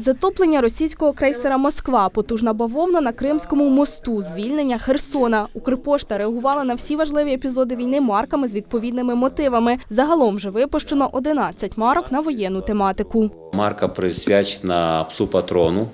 Затоплення російського крейсера Москва, потужна бавовна на Кримському мосту, звільнення Херсона. Укрпошта реагувала на всі важливі епізоди війни марками з відповідними мотивами. Загалом вже випущено 11 марок на воєнну тематику. Марка присвячена псу патрону.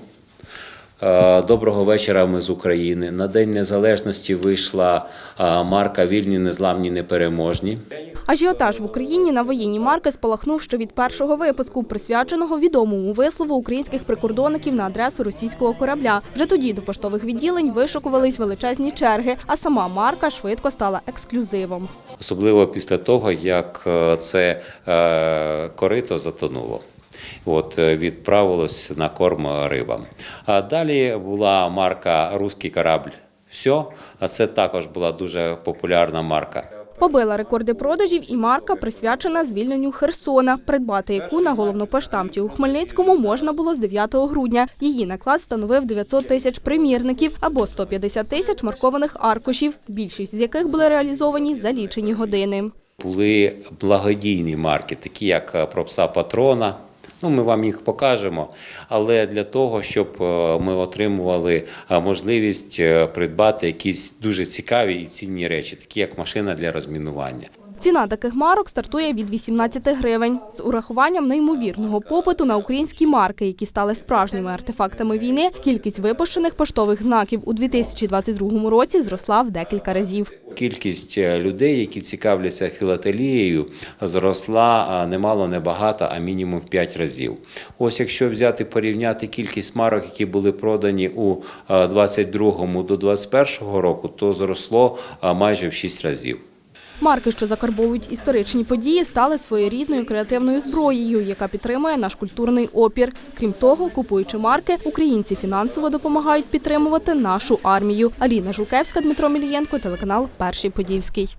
Е, Доброго вечора. Ми з України. На День Незалежності вийшла е, марка Вільні, незламні, непереможні. Ажіотаж в Україні на воєнні марки спалахнув ще від першого випуску, присвяченого відомому вислову українських прикордонників на адресу російського корабля. Вже тоді до поштових відділень вишукувались величезні черги, а сама марка швидко стала ексклюзивом. Особливо після того, як е, це е, корито затонуло. От е, відправилось на корм рибам. А далі була марка Руський корабль. Все, а це також була дуже популярна марка. Побила рекорди продажів і марка, присвячена звільненню Херсона, придбати яку на головнопоштамті у Хмельницькому можна було з 9 грудня. Її наклад становив 900 тисяч примірників або 150 тисяч маркованих аркушів, більшість з яких були реалізовані за лічені години. Були благодійні марки, такі як е, про пса патрона. Ну, ми вам їх покажемо, але для того, щоб е, ми отримували е, можливість е, придбати якісь дуже цікаві і цінні речі, такі як машина для розмінування. Ціна таких марок стартує від 18 гривень з урахуванням неймовірного попиту на українські марки, які стали справжніми артефактами війни. Кількість випущених поштових знаків у 2022 році зросла в декілька разів. Кількість е, людей, які цікавляться філателією, зросла немало небагато, а мінімум в 5 разів. Ось якщо взяти порівняти кількість марок, які були продані у 22 до 21 року, то зросло майже в 6 разів. Марки, що закарбовують історичні події, стали своєрідною креативною зброєю, яка підтримує наш культурний опір. Крім того, купуючи марки, українці фінансово допомагають підтримувати нашу армію. Аліна Жукевська, Дмитро Мілієнко, телеканал Перший Подільський.